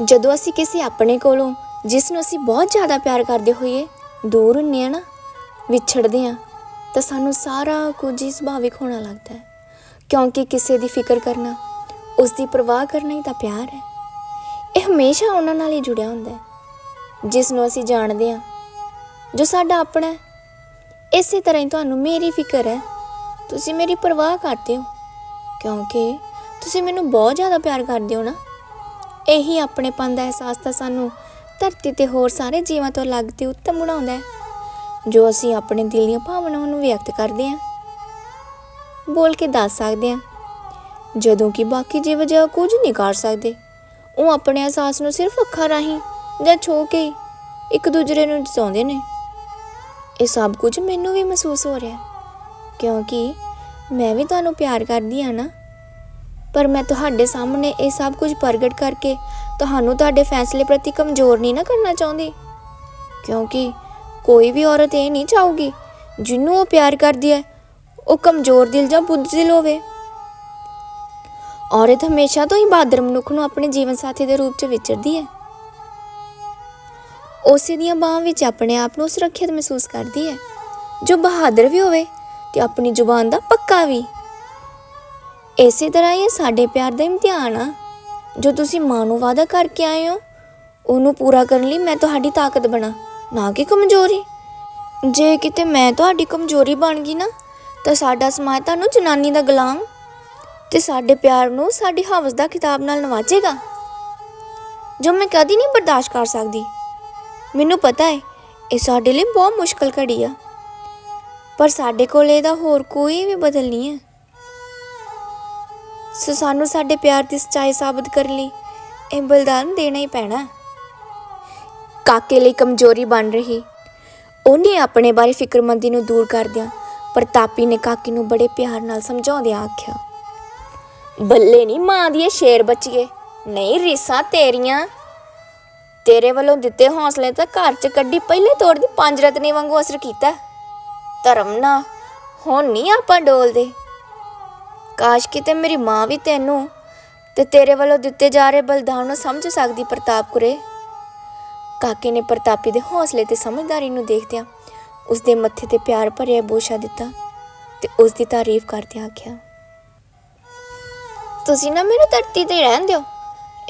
ਜਦੋਂ ਅਸੀਂ ਕਿਸੇ ਆਪਣੇ ਕੋਲੋਂ, ਜਿਸ ਨੂੰ ਅਸੀਂ ਬਹੁਤ ਜ਼ਿਆਦਾ ਪਿਆਰ ਕਰਦੇ ਹੋਈਏ, ਦੂਰ ਹੁੰਨੇ ਆ ਨਾ, ਵਿਛੜਦੇ ਆ, ਤਾਂ ਸਾਨੂੰ ਸਾਰਾ ਕੁਝ ਹੀ ਸੁਭਾਵਿਕ ਹੋਣਾ ਲੱਗਦਾ ਹੈ। ਕਿਉਂਕਿ ਕਿਸੇ ਦੀ ਫਿਕਰ ਕਰਨਾ ਉਸ ਦੀ ਪਰਵਾਹ ਕਰਨਾ ਹੀ ਤਾਂ ਪਿਆਰ ਹੈ। ਇਹ ਹਮੇਸ਼ਾ ਉਹਨਾਂ ਨਾਲ ਹੀ ਜੁੜਿਆ ਹੁੰਦਾ ਹੈ, ਜਿਸ ਨੂੰ ਅਸੀਂ ਜਾਣਦੇ ਆ ਜੋ ਸਾਡਾ ਆਪਣਾ ਹੈ। ਇਸੇ ਤਰ੍ਹਾਂ ਹੀ ਤੁਹਾਨੂੰ ਮੇਰੀ ਫਿਕਰ ਹੈ, ਤੁਸੀਂ ਮੇਰੀ ਪਰਵਾਹ ਕਰਦੇ ਹੋ, ਕਿਉਂਕਿ ਤੁਸੀਂ ਮੈਨੂੰ ਬਹੁਤ ਜ਼ਿਆਦਾ ਪਿਆਰ ਕਰਦੇ ਹੋ ਨਾ। ਇਹੀ ਆਪਣੇਪਨ ਦਾ ਅਹਿਸਾਸ ਤਾਂ ਸਾਨੂੰ ਧਰਤੀ ਤੇ ਹੋਰ ਸਾਰੇ ਜੀਵਾਂ ਤੋਂ ਅਲੱਗ ਤੇ ਉੱਤਮ ਬਣਾਉਂਦਾ ਹੈ, ਜੋ ਅਸੀਂ ਆਪਣੇ ਦਿਲ ਦੀਆਂ ਭਾਵਨਾਵਾਂ ਨੂੰ ਵਿਅਕਤ ਕਰਦੇ ਹਾਂ। ਬੋਲ ਕੇ ਦੱਸ ਸਕਦੇ ਹਾਂ, ਜਦੋਂ ਕਿ ਬਾਕੀ ਜੀਵ ਜਿਹਾ ਕੁਝ ਨਹੀਂ ਕਰ ਸਕਦੇ, ਉਹ ਆਪਣੇ ਅਹਿਸਾਸ ਨੂੰ ਸਿਰਫ ਅੱਖਾਂ ਰਾਹੀਂ ਜਾਂ ਛੋ ਕੇ ਇੱਕ ਦੂਜੇ ਨੂੰ ਜਤਾਉਂਦੇ ਨੇ। ਇਹ ਸਭ ਕੁਝ ਮੈਨੂੰ ਵੀ ਮਹਿਸੂਸ ਹੋ ਰਿਹਾ ਕਿਉਂਕਿ ਮੈਂ ਵੀ ਤੁਹਾਨੂੰ ਪਿਆਰ ਕਰਦੀ ਹਾਂ ਨਾ। ਪਰ ਮੈਂ ਤੁਹਾਡੇ ਸਾਹਮਣੇ ਇਹ ਸਭ ਕੁਝ ਪ੍ਰਗਟ ਕਰਕੇ ਤੁਹਾਨੂੰ ਤੁਹਾਡੇ ਫੈਸਲੇ ਪ੍ਰਤੀ ਕਮਜ਼ੋਰ ਨਹੀਂ ਨਾ ਕਰਨਾ ਚਾਹੁੰਦੀ। ਕਿਉਂਕਿ ਕੋਈ ਵੀ ਔਰਤ ਇਹ ਨਹੀਂ ਚਾਹੂਗੀ ਜਿਹਨੂੰ ਉਹ ਪਿਆਰ ਕਰਦੀ ਹੈ, ਉਹ ਕਮਜ਼ੋਰ ਦਿਲ ਜਾਂ ਬੁੱਧਿਲ ਹੋਵੇ। ਔਰਤ ਹਮੇਸ਼ਾ ਤੋਂ ਹੀ ਬਹਾਦਰ ਮਨੁੱਖ ਨੂੰ ਆਪਣੇ ਜੀਵਨ ਸਾਥੀ ਦੇ ਰੂਪ 'ਚ ਵਿਚਰਦੀ ਹੈ। ਉਸੇ ਦੀਆਂ ਬਾਹਾਂ ਵਿੱਚ ਆਪਣੇ ਆਪ ਨੂੰ ਸੁਰੱਖਿਅਤ ਮਹਿਸੂਸ ਕਰਦੀ ਹੈ। ਜੋ ਬਹਾਦਰ ਵੀ ਹੋਵੇ ਤੇ ਆਪਣੀ ਜ਼ੁਬਾਨ ਦਾ ਪੱਕਾ ਵੀ। ਇਸੇ ਤਰ੍ਹਾਂ ਇਹ ਸਾਡੇ ਪਿਆਰ ਦਾ ਇਮਤਿਹਾਨ ਆ। ਜੋ ਤੁਸੀਂ ਮਾਂ ਨੂੰ ਵਾਅਦਾ ਕਰਕੇ ਆਏ ਹੋ, ਉਹਨੂੰ ਪੂਰਾ ਕਰਨ ਲਈ ਮੈਂ ਤੁਹਾਡੀ ਤਾਕਤ ਬਣਾ। ਨਾ ਕਿ ਕਮਜ਼ੋਰੀ। ਜੇ ਕਿਤੇ ਮੈਂ ਤੁਹਾਡੀ ਕਮਜ਼ੋਰੀ ਬਣ ਗਈ ਨਾ, ਤਾਂ ਸਾਡਾ ਸਮਾਜ ਤੁਹਾਨੂੰ ਜਨਾਨੀ ਦਾ ਗੁਲਾਮ ਤੇ ਸਾਡੇ ਪਿਆਰ ਨੂੰ ਸਾਡੀ ਹਵਸ ਦਾ ਖਿਤਾਬ ਨਾਲ ਨਵਾਜੇਗਾ। ਜੋ ਮੈਂ ਕਦੀ ਨਹੀਂ ਬਰਦਾਸ਼ਤ ਕਰ ਸਕਦੀ। ਮੈਨੂੰ ਪਤਾ ਹੈ, ਇਹ ਸਾਡੇ ਲਈ ਬਹੁਤ ਮੁਸ਼ਕਲ ਘੜੀ ਆ। ਪਰ ਸਾਡੇ ਕੋਲ ਇਹਦਾ ਹੋਰ ਕੋਈ ਵੀ ਬਦਲ ਨਹੀਂ ਹੈ। ਸੋ, ਸਾਨੂੰ ਸਾਡੇ ਪਿਆਰ ਦੀ ਸੱਚਾਈ ਸਾਬਤ ਕਰਨ ਲਈ ਇਹ ਬਲਿਦਾਨ ਦੇਣਾ ਹੀ ਪੈਣਾ। ਕਾਕੇ ਲਈ ਕਮਜ਼ੋਰੀ ਬਣ ਰਹੀ। ਉਹਨੇ ਆਪਣੇ ਬਾਰੇ ਫਿਕਰਮੰਦੀ ਨੂੰ ਦੂਰ ਕਰਦਿਆਂ ਪ੍ਰਤਾਪੀ ਨੇ ਕਾਕੇ ਨੂੰ ਬੜੇ ਪਿਆਰ ਨਾਲ ਸਮਝਾਉਂਦਿਆਂ ਆਖਿਆ, ਬੱਲੇ ਨਹੀਂ ਮਾਂ ਦੀ ਸ਼ੇਰ ਬੱਚੀਏ, ਨਹੀਂ ਰੀਸਾਂ ਤੇਰੀਆਂ। ਤੇਰੇ ਵੱਲੋਂ ਦਿੱਤੇ ਹੌਸਲੇ ਤਾਂ ਘਰ 'ਚ ਕੱਢੀ ਪਹਿਲੇ ਤੋੜ ਦੀ ਪੰਜ ਰਤਨੀ ਵਾਂਗੂ ਅਸਰ ਕੀਤਾ। ਧਰਮ ਨਾ, ਹੁਣ ਨਹੀਂ ਆਪਾਂ ਡੋਲਦੇ। ਕਾਸ਼ ਕਿਤੇ ਮੇਰੀ ਮਾਂ ਵੀ ਤੈਨੂੰ ਤੇ ਤੇਰੇ ਵੱਲੋਂ ਦਿੱਤੇ ਜਾ ਰਹੇ ਬਲਿਦਾਨ ਨੂੰ ਸਮਝ ਸਕਦੀ ਪ੍ਰਤਾਪ ਕੁਰੇ। ਕਾਕੇ ਨੇ ਪ੍ਰਤਾਪੀ ਦੇ ਹੌਸਲੇ ਤੇ ਸਮਝਦਾਰੀ ਨੂੰ ਦੇਖਦਿਆਂ ਉਸ ਦੇ ਮੱਥੇ ਤੇ ਪਿਆਰ ਭਰਿਆ ਬੋਸ਼ਾ ਦਿੱਤਾ ਤੇ ਉਸ ਦੀ ਤਾਰੀਫ ਕਰਦਿਆਂ ਆਖਿਆ, ਤੁਸੀਂ ਨਾ ਮੈਨੂੰ ਧਰਤੀ ਤੇ ਰਹਿਣ ਦਿਓ।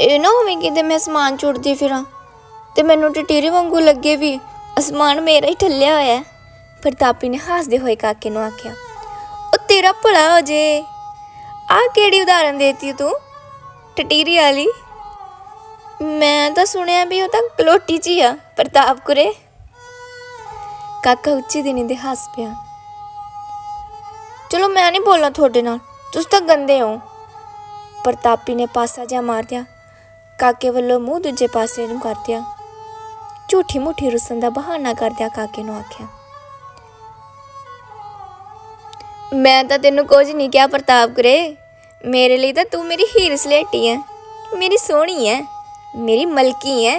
ਇਹ ਨਾ ਹੋਵੇ ਕਿਤੇ ਮੈਂ ਅਸਮਾਨ ਚੁੜਦੀ ਫਿਰਾਂ ਤੇ ਮੈਨੂੰ ਟਟੀਰੇ ਵਾਂਗੂ ਲੱਗੇ ਵੀ ਅਸਮਾਨ ਮੇਰਾ ਹੀ ਠੱਲਿਆ ਹੋਇਆ ਹੈ। ਪ੍ਰਤਾਪੀ ਨੇ ਹੱਸਦੇ ਹੋਏ ਕਾਕੇ ਨੂੰ ਆਖਿਆ, ਉਹ ਤੇਰਾ ਭਲਾ ਹੋ ਜੇ। ਆ ਕਿਹੜੀ ਉਦਾਹਰਨ ਦੇਤੀ ਤੂੰ? ਟਟੀਰੀ ਵਾਲੀ? ਮੈਂ ਤਾਂ ਸੁਣਿਆ ਵੀ ਉਹ ਤਾਂ ਕਲੋਟੀ ਚ ਹੀ ਆ, ਪ੍ਰਤਾਪ ਕੁਰੇ। ਕਾਕਾ ਉੱਚੀ ਦਿਨੀ ਦੇ ਹੱਸ ਪਿਆ। ਚਲੋ ਮੈਂ ਨਹੀਂ ਬੋਲਣਾ ਤੁਹਾਡੇ ਨਾਲ, ਤੁਸੀਂ ਤਾਂ ਗੰਦੇ ਹੋ। ਪ੍ਰਤਾਪੀ ਨੇ ਪਾਸਾ ਜਿਹਾ ਮਾਰਦਿਆ ਕਾਕੇ ਵੱਲੋਂ ਮੂੰਹ ਦੂਜੇ ਪਾਸੇ ਨੂੰ ਕਰਦਿਆ ਝੂਠੀ ਮੁੱਠੀ ਰੁੱਸਣ ਦਾ ਬਹਾਨਾ ਕਰਦਿਆ ਕਾਕੇ ਨੂੰ ਆਖਿਆ। ਮੈਂ ਤਾਂ ਤੈਨੂੰ ਕੁਝ ਨਹੀਂ ਕਿਹਾ ਪ੍ਰਤਾਪ ਕੁਰੇ। ਮੇਰੇ ਲਈ ਤਾਂ ਤੂੰ ਮੇਰੀ ਹੀਰ ਸਲੇਟੀ ਹੈ ਮੇਰੀ ਸੋਹਣੀ ਹੈ ਮੇਰੀ ਮਲਕੀ ਹੈ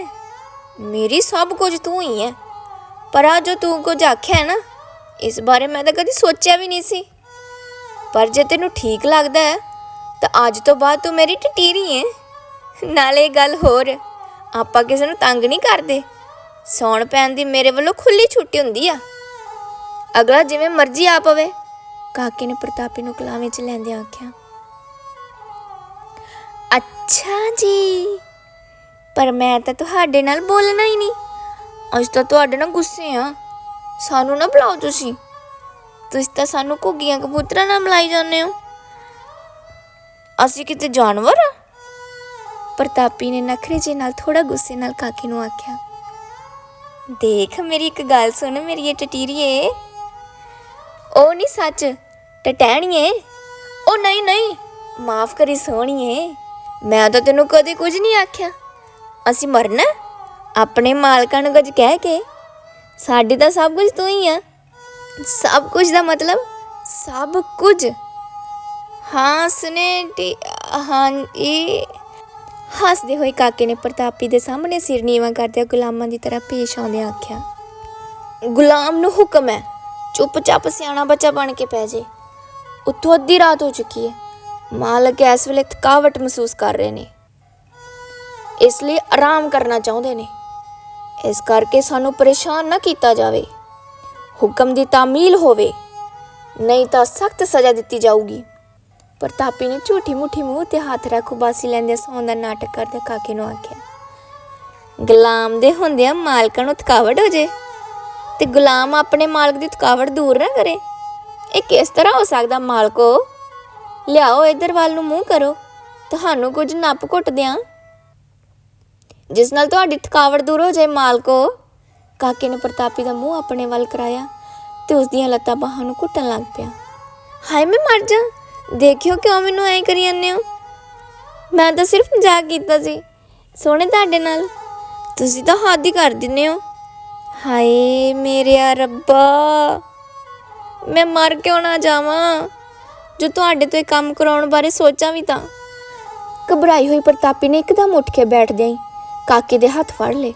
ਮੇਰੀ ਸਭ ਕੁਝ ਤੂੰ ਹੀ ਹੈ ਪਰ ਆ ਜੋ ਤੂੰ ਕੁਝ ਆਖਿਆ ਹੈ ਨਾ, ਇਸ ਬਾਰੇ ਮੈਂ ਤਾਂ ਕਦੀ ਸੋਚਿਆ ਵੀ ਨਹੀਂ ਸੀ। ਪਰ ਜੇ ਤੈਨੂੰ ਠੀਕ ਲੱਗਦਾ ਹੈ ਤਾਂ ਅੱਜ ਤੋਂ ਬਾਅਦ ਤੂੰ ਮੇਰੀ ਟਟੀਰੀ ਹੈ ਨਾਲੇ ਗੱਲ ਹੋਰ, ਆਪਾਂ ਕਿਸੇ ਨੂੰ ਤੰਗ ਨਹੀਂ ਕਰਦੇ। ਸੌਣ ਪੈਣ ਦੀ ਮੇਰੇ ਵੱਲੋਂ ਖੁੱਲੀ ਛੁੱਟੀ ਹੁੰਦੀ ਆ। ਅਗਲਾ ਜਿਵੇਂ ਮਰਜ਼ੀ ਆ ਪਵੇ। ਕਾਕੇ ਨੇ ਪ੍ਰਤਾਪੀ ਨੂੰ ਕਲਾਵੇਂ ਚ ਲੈਂਦਿਆਂ ਆਖਿਆ। ਅੱਛਾ ਜੀ। ਪਰ ਮੈਂ ਤਾਂ ਤੁਹਾਡੇ ਨਾਲ ਬੋਲਣਾ ਹੀ ਨਹੀਂ। ਅੱਜ ਤਾਂ ਤੁਹਾਡੇ ਨਾਲ ਗੁੱਸੇ ਆ ਸਾਨੂੰ ਨਾ ਬੁਲਾਓ ਤੁਸੀਂ। ਤੁਸੀਂ ਤਾਂ ਸਾਨੂੰ ਘੁੱਗੀਆਂ ਕਬੂਤਰਾਂ ਨਾਲ ਮਿਲਾਈ ਜਾਂਦੇ ਹੋ। ਅਸੀਂ ਕਿਤੇ ਜਾਨਵਰ ਆ ਪ੍ਰਤਾਪੀ ਨੇ ਨਖਰੇ ਜੇ ਨਾਲ ਥੋੜਾ ਗੁੱਸੇ ਨਾਲ ਕਾਕੀ ਨੂੰ ਆਖਿਆ, ਦੇਖ ਮੇਰੀ ਇੱਕ ਗੱਲ ਸੁਣ ਮੇਰੀ ਇਹ ਟਟੀਰੀਏ। ਉਹ ਨਹੀਂ ਸੱਚ, ਟਟੈਣੀਏ। ਉਹ ਨਹੀਂ ਨਹੀਂ, ਮਾਫ ਕਰੀ ਸੋਹਣੀਏ। ਮੈਂ ਤਾਂ ਤੈਨੂੰ ਕਦੇ ਕੁਝ ਨਹੀਂ ਆਖਿਆ। ਅਸੀਂ ਮਰਨਾ, ਆਪਣੇ ਮਾਲਕਾਂ ਨੂੰ ਕੁਝ ਕਹਿ ਕੇ। ਸਾਡੇ ਤਾਂ ਸਭ ਕੁਝ ਤੂੰ ਹੀ ਆ। ਸਭ ਕੁਝ ਦਾ ਮਤਲਬ ਸਭ ਕੁਝ। ਹਾਂ, ਸੁਨੇ ਟੀ, ਹਾਂ ਇਹ ਹੱਸਦੇ ਹੋਏ ਕਾਕੇ ਨੇ ਪ੍ਰਤਾਪੀ ਦੇ ਸਾਹਮਣੇ ਸਿਰ ਨੀਵਾਂ ਕਰਦਿਆਂ ਗੁਲਾਮਾਂ ਦੀ ਤਰ੍ਹਾਂ ਪੇਸ਼ ਆਉਂਦਿਆਂ ਆਖਿਆ, ਗੁਲਾਮ ਨੂੰ ਹੁਕਮ ਹੈ, ਚੁੱਪਚਾਪ ਸਿਆਣਾ ਬੱਚਾ ਬਣ ਕੇ ਪੈ ਜੇ। ਉੱਥੋਂ ਅੱਧੀ ਰਾਤ ਹੋ ਚੁੱਕੀ ਹੈ। ਮਾਲਕ ਇਸ ਵੇਲੇ ਥਕਾਵਟ ਮਹਿਸੂਸ ਕਰ ਰਹੇ ਨੇ। ਇਸ ਲਈ ਆਰਾਮ ਕਰਨਾ ਚਾਹੁੰਦੇ ਨੇ। ਇਸ ਕਰਕੇ ਸਾਨੂੰ ਪਰੇਸ਼ਾਨ ਨਾ ਕੀਤਾ ਜਾਵੇ। ਹੁਕਮ ਦੀ ਤਾਮੀਲ ਹੋਵੇ। ਨਹੀਂ ਤਾਂ ਸਖਤ ਸਜ਼ਾ ਦਿੱਤੀ ਜਾਊਗੀ। ਪ੍ਰਤਾਪੀ ਨੇ ਝੂਠੀ ਮੁੱਠੀ ਮੂੰਹ ਤੇ ਹੱਥ ਰੱਖ ਉਬਾਸੀ ਲੈਂਦੇ ਸੌਣ ਦਾ ਨਾਟਕ ਕਰਦੇ ਕਾਕੇ ਨੂੰ ਆਖਿਆ, ਗੁਲਾਮ ਦੇ ਹੁੰਦਿਆਂ ਮਾਲਕਾਂ ਨੂੰ ਥਕਾਵਟ ਹੋ ਜੇ ਤੇ ਗੁਲਾਮ ਆਪਣੇ ਮਾਲਕ ਦੀ ਥਕਾਵਟ ਦੂਰ ਨਾ ਕਰੇ। ਇਹ ਕਿਸ ਤਰ੍ਹਾਂ ਹੋ ਸਕਦਾ ਮਾਲਕੋ ਲਿਆਓ ਇਧਰ ਵੱਲ ਨੂੰ ਮੂੰਹ ਕਰੋ। ਤੁਹਾਨੂੰ ਕੁਝ ਨੱਪ ਘੁੱਟ ਦਿਆਂ। ਜਿਸ ਨਾਲ ਤੁਹਾਡੀ ਥਕਾਵਟ ਦੂਰ ਹੋ ਜਾਏ ਮਾਲਕੋ ਕਾਕੇ ਨੇ ਪ੍ਰਤਾਪੀ ਦਾ ਮੂੰਹ ਆਪਣੇ ਵੱਲ ਕਰਾਇਆ ਤੇ ਉਸ ਦੀਆਂ ਲੱਤਾਂ ਬਾਹਾਂ ਨੂੰ ਘੁੱਟਣ ਲੱਗ ਪਿਆ। ਹਾਏ, ਮੈਂ ਮਰ ਜਾ। ਦੇਖਿਓ ਕਿਉਂ ਮੈਨੂੰ ਐਂ ਕਰੀ ਜਾਂਦੇ ਹੋ? ਮੈਂ ਤਾਂ ਸਿਰਫ ਮਜ਼ਾਕ ਕੀਤਾ ਸੀ। ਸੋਹਣੇ ਤੁਹਾਡੇ ਨਾਲ। ਤੁਸੀਂ ਤਾਂ ਹੱਦ ਹੀ ਕਰ ਦਿੰਦੇ ਹੋ। ਹਾਏ ਮੇਰਿਆ ਰੱਬਾ। ਮੈਂ ਮਰ ਕਿਉਂ ਨਾ ਜਾਵਾਂ? ਜੋ ਤੁਹਾਡੇ ਤੋਂ ਇਹ ਕੰਮ ਕਰਾਉਣ ਬਾਰੇ ਸੋਚਾਂ ਵੀ ਤਾਂ। ਘਬਰਾਈ ਹੋਈ ਪ੍ਰਤਾਪੀ ਨੇ ਇੱਕਦਮ ਉੱਠ ਕੇ ਬੈਠਦਿਆਂ ਹੀ ਕਾਕੇ ਦੇ ਹੱਥ ਫੜ ਲਏ।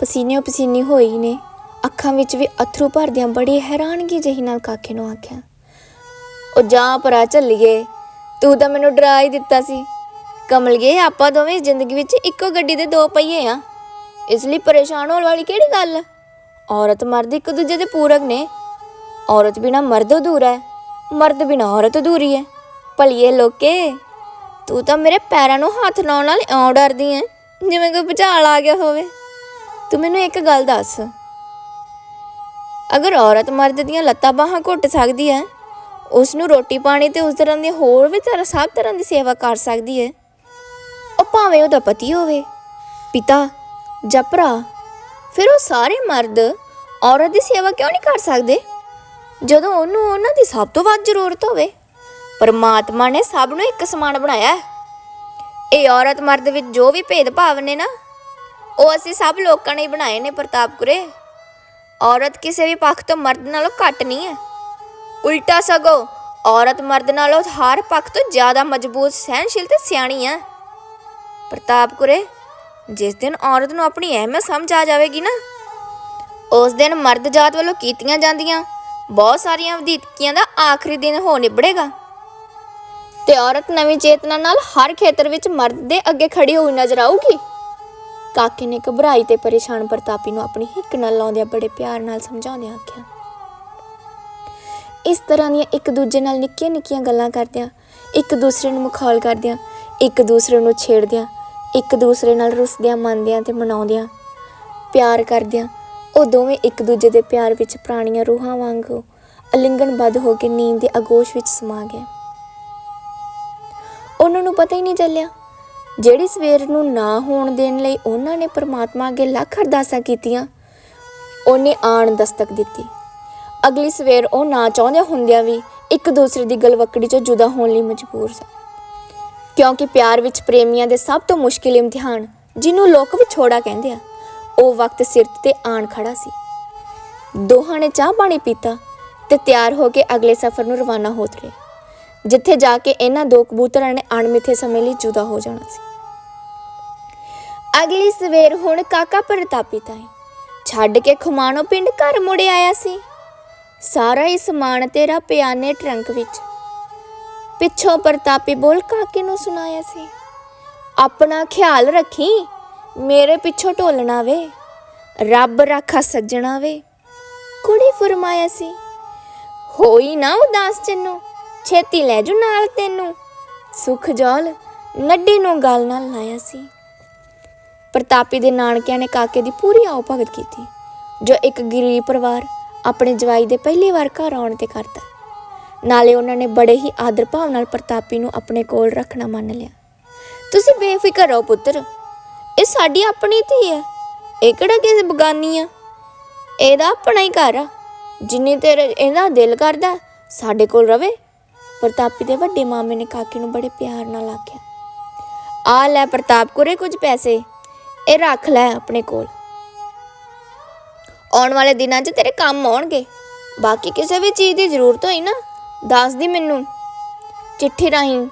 ਪਸੀਨੇੋਂ ਪਸੀਨੀ ਹੋਈ ਨੇ। ਅੱਖਾਂ ਵਿੱਚ ਵੀ ਅਥਰੂ ਭਰਦਿਆਂ ਬੜੀ ਹੈਰਾਨਗੀ ਜਿਹੀ ਨਾਲ ਕਾਕੇ ਨੂੰ ਆਖਿਆ, ਉਹ ਜਾਂ ਪਰਾ ਚੱਲੀਏ, ਤੂੰ ਤਾਂ ਮੈਨੂੰ ਡਰਾ ਹੀ ਦਿੱਤਾ ਸੀ। ਕਮਲਗੇ, ਆਪਾਂ ਦੋਵੇਂ ਜ਼ਿੰਦਗੀ ਵਿੱਚ ਇੱਕੋ ਗੱਡੀ ਦੇ ਦੋ ਪਹੀਏ ਆ। ਇਸ ਲਈ ਪਰੇਸ਼ਾਨ ਹੋਣ ਵਾਲੀ ਕਿਹੜੀ ਗੱਲ ਔਰਤ ਮਰਦ ਇੱਕ ਦੂਜੇ ਦੇ ਪੂਰਕ ਨੇ। ਔਰਤ ਬਿਨਾ ਮਰਦ ਅਧੂਰਾ ਹੈ। ਮਰਦ ਬਿਨਾ ਔਰਤ ਅਧੂਰੀ ਹੈ ਭਲੀਏ ਲੋਕੇ, ਤੂੰ ਤਾਂ ਮੇਰੇ ਪੈਰਾਂ ਨੂੰ ਹੱਥ ਲਾਉਣ ਨਾਲ ਇਉਂ ਡਰਦੀ ਐ, ਜਿਵੇਂ ਕੋਈ ਭੁਚਾਲ ਆ ਗਿਆ ਹੋਵੇ। ਤੂੰ ਮੈਨੂੰ ਇੱਕ ਗੱਲ ਦੱਸ। ਅਗਰ ਔਰਤ ਮਰਦ ਦੀਆਂ ਲੱਤਾਂ ਬਾਹਾਂ ਘੁੱਟ ਸਕਦੀ ਹੈ ਉਸ ਨੂੰ ਰੋਟੀ ਪਾਣੀ ਤੇ ਉਸ ਤਰ੍ਹਾਂ ਦੀ ਹੋਰ ਵੀ ਤਰ੍ਹਾਂ, ਸਭ ਤਰ੍ਹਾਂ ਦੀ ਸੇਵਾ ਕਰ ਸਕਦੀ ਹੈ ਉਹ ਭਾਵੇਂ ਉਹਦਾ ਪਤੀ ਹੋਵੇ, ਪਿਤਾ ਜਾਂ ਭਰਾ, ਫਿਰ ਉਹ ਸਾਰੇ ਮਰਦ ਔਰਤ ਦੀ ਸੇਵਾ ਕਿਉਂ ਨਹੀਂ ਕਰ ਸਕਦੇ? ਜਦੋਂ ਉਹਨੂੰ ਉਹਨਾਂ ਦੀ ਸਭ ਤੋਂ ਵੱਧ ਜ਼ਰੂਰਤ ਹੋਵੇ, ਪਰਮਾਤਮਾ ਨੇ ਸਭ ਨੂੰ ਇੱਕ ਸਮਾਨ ਬਣਾਇਆ ਹੈ। ਇਹ ਔਰਤ ਮਰਦ ਵਿੱਚ ਜੋ ਵੀ ਭੇਦਭਾਵ ਨੇ ਨਾ, ਉਹ ਅਸੀਂ ਸਭ ਲੋਕਾਂ ਨੇ ਬਣਾਏ ਨੇ ਪ੍ਰਤਾਪਪੁਰੇ। ਔਰਤ ਕਿਸੇ ਵੀ ਪੱਖ ਤੋਂ ਮਰਦ ਨਾਲੋਂ ਘੱਟ ਨਹੀਂ ਹੈ। ਉਲਟਾ ਸਗੋਂ ਔਰਤ ਮਰਦ ਨਾਲੋਂ ਹਰ ਪੱਖ ਤੋਂ ਜ਼ਿਆਦਾ ਮਜ਼ਬੂਤ ਸਹਿਨਸ਼ੀਲ ਤੇ ਸਿਆਣੀ ਹੈ। ਪ੍ਰਤਾਪਪੁਰੇ, ਜਿਸ ਦਿਨ ਔਰਤ ਨੂੰ ਆਪਣੀ ਅਹਿਮੀਅਤ ਸਮਝ ਆ ਜਾਵੇਗੀ ਨਾ, ਉਸ ਦਿਨ ਮਰਦ ਜਾਤ ਵੱਲੋਂ ਕੀਤੀਆਂ ਜਾਂਦੀਆਂ ਬਹੁਤ ਸਾਰੀਆਂ ਵਧੀਕੀਆਂ ਦਾ ਆਖਰੀ ਦਿਨ ਹੋ ਨਿਬੜੇਗਾ। ਤੇ ਔਰਤ ਨਵੀਂ ਚੇਤਨਾ ਨਾਲ ਹਰ ਖੇਤਰ ਵਿੱਚ ਮਰਦ ਦੇ ਅੱਗੇ ਖੜੀ ਹੋਈ ਨਜ਼ਰ ਆਊਗੀ। ਕਾਕੇ ਨੇ ਘਬਰਾਈ ਤੇ ਪਰੇਸ਼ਾਨ ਪ੍ਰਤਾਪੀ ਨੂੰ ਆਪਣੀ ਹਿੱਕ ਨਾਲ ਲਾਉਂਦਿਆਂ ਬੜੇ ਪਿਆਰ ਨਾਲ ਸਮਝਾਉਂਦਿਆਂ ਆਖਿਆ। ਇਸ ਤਰ੍ਹਾਂ ਦੀਆਂ ਇੱਕ ਦੂਜੇ ਨਾਲ ਨਿੱਕੀਆਂ ਨਿੱਕੀਆਂ ਗੱਲਾਂ ਕਰਦਿਆਂ, ਇੱਕ ਦੂਸਰੇ ਨੂੰ ਮਖੌਲ ਕਰਦਿਆਂ, ਇੱਕ ਦੂਸਰੇ ਨੂੰ ਛੇੜਦਿਆਂ, ਇੱਕ ਦੂਸਰੇ ਨਾਲ ਰੁੱਸਦਿਆਂ, ਮੰਨਦਿਆਂ ਤੇ ਮਨਾਉਂਦਿਆਂ, ਪਿਆਰ ਕਰਦਿਆਂ ਉਹ ਦੋਵੇਂ ਇੱਕ ਦੂਜੇ ਦੇ ਪਿਆਰ ਵਿੱਚ ਪ੍ਰਾਣੀਆਂ ਰੂਹਾਂ ਵਾਂਗੂ ਅਲਿੰਗਣਬੱਧ ਹੋ ਕੇ ਨੀਂਦ ਦੇ ਅਗੋਸ਼ ਵਿੱਚ ਸਮਾ ਗਏ। ਉਹਨਾਂ ਨੂੰ ਪਤਾ ਹੀ ਨਹੀਂ ਚੱਲਿਆ, ਜਿਹੜੀ ਸਵੇਰ ਨੂੰ ਨਾ ਹੋਣ ਦੇਣ ਲਈ ਉਹਨਾਂ ਨੇ ਪਰਮਾਤਮਾ ਅੱਗੇ ਲੱਖ ਅਰਦਾਸਾਂ ਕੀਤੀਆਂ, ਉਹਨੇ ਆਣ ਦਸਤਕ ਦਿੱਤੀ। ਅਗਲੀ ਸਵੇਰ ਉਹ ਨਾ ਚਾਹੁੰਦੇ ਹੁੰਦਿਆਂ ਵੀ ਇੱਕ ਦੂਸਰੇ ਦੀ ਗਲਵਕੜੀ ਚੋਂ ਜੁਦਾ ਹੋਣ ਲਈ ਮਜਬੂਰ ਸਨ। ਕਿਉਂਕਿ ਪਿਆਰ ਵਿੱਚ ਪ੍ਰੇਮੀਆਂ ਦੇ ਸਭ ਤੋਂ ਮੁਸ਼ਕਿਲ ਇਮਤਿਹਾਨ, ਜਿਹਨੂੰ ਲੋਕ ਵਿਛੋੜਾ ਕਹਿੰਦੇ ਆ ਉਹ ਵਕਤ ਸਿਰ ਤੇ ਆਣ ਖੜਾ ਸੀ। ਦੋਹਾਂ ਨੇ ਚਾਹ ਪਾਣੀ ਪੀਤਾ ਤੇ ਤਿਆਰ ਹੋ ਕੇ ਅਗਲੇ ਸਫ਼ਰ ਨੂੰ ਰਵਾਨਾ ਹੋ ਤੁਰੇ, ਜਿੱਥੇ ਜਾ ਕੇ ਇਹਨਾਂ ਦੋ ਕਬੂਤਰਾਂ ਨੇ ਅਣਮਿੱਥੇ ਸਮੇਂ ਲਈ ਜੁਦਾ ਹੋ ਜਾਣਾ ਸੀ। ਅਗਲੀ ਸਵੇਰ ਹੁਣ ਕਾਕਾ ਪ੍ਰਤਾਪੀ ਤਾਈ ਛੱਡ ਕੇ ਖੁਮਾਣੋ ਪਿੰਡ ਘਰ ਮੁੜ ਆਇਆ ਸੀ। ਸਾਰਾ ਹੀ ਸਮਾਨ ਤੇਰਾ ਪਿਆਨੇ ਟਰੰਕ ਵਿੱਚ। ਪਿੱਛੋਂ ਪ੍ਰਤਾਪੀ ਬੋਲ ਕਾਕੇ ਨੂੰ ਸੁਣਾਇਆ ਸੀ, ਆਪਣਾ ਖਿਆਲ ਰੱਖੀ ਮੇਰੇ ਪਿੱਛੋਂ ਢੋਲਣਾ ਵੇ, ਰੱਬ ਰਾਖਾ ਸੱਜਣਾ ਵੇ। ਕੁੜੀ ਫਰਮਾਇਆ ਸੀ, ਹੋਈ ਨਾ ਉਦਾਸ ਚੰਨੂ ਛੇਤੀ ਲੈ ਜੂ ਨਾਲ ਤੈਨੂੰ। ਸੁਖ ਜੋਲ ਨੱਡੀ ਨੂੰ ਗਾਲ ਨਾਲ ਲਾਇਆ ਸੀ। ਪ੍ਰਤਾਪੀ ਦੇ ਨਾਨਕਿਆਂ ਨੇ ਕਾਕੇ ਦੀ ਪੂਰੀ ਆਓ ਭਗਤ ਕੀਤੀ, ਜੋ ਇੱਕ ਗਰੀਬ ਪਰਿਵਾਰ ਆਪਣੇ ਜਵਾਈ ਦੇ ਪਹਿਲੀ ਵਾਰ ਘਰ ਆਉਣ ਤੇ ਕਰਦਾ ਨਾਲੇ ਉਹਨਾਂ ਨੇ ਬੜੇ ਹੀ ਆਦਰ ਭਾਵ ਨਾਲ ਪ੍ਰਤਾਪੀ ਨੂੰ ਆਪਣੇ ਕੋਲ ਰੱਖਣਾ ਮੰਨ ਲਿਆ। ਤੁਸੀਂ ਬੇਫਿਕਰ ਰਹੋ ਪੁੱਤਰ ਇਹ ਸਾਡੀ ਆਪਣੀ ਧੀ ਹੈ। ਇਹ ਕਿਹੜਾ ਕਿਸੇ ਬਗਾਨੀ ਆ? ਇਹਦਾ ਆਪਣਾ ਹੀ ਘਰ ਆ। ਜਿੰਨੀ ਤੇਰੇ ਇਹਦਾ ਦਿਲ ਕਰਦਾ, ਸਾਡੇ ਕੋਲ ਰਵੇ। ਪ੍ਰਤਾਪੀ ਦੇ ਵੱਡੇ ਮਾਮੇ ਨੇ ਕਾਕੇ ਨੂੰ ਬੜੇ ਪਿਆਰ ਨਾਲ ਆਖਿਆ। ਆ ਲੈ ਪ੍ਰਤਾਪ ਕੁਰੇ ਕੁਝ ਪੈਸੇ। ਇਹ ਰੱਖ ਲੈ ਆਪਣੇ ਕੋਲ। ਆਉਣ ਵਾਲੇ ਦਿਨਾਂ 'ਚ ਤੇਰੇ ਕੰਮ ਆਉਣਗੇ। ਬਾਕੀ ਕਿਸੇ ਵੀ ਚੀਜ਼ ਦੀ ਜ਼ਰੂਰਤ ਹੋਈ ਨਾ, ਦੱਸ ਦੀ ਮੈਨੂੰ। ਚਿੱਠੀ ਰਾਹੀਂ।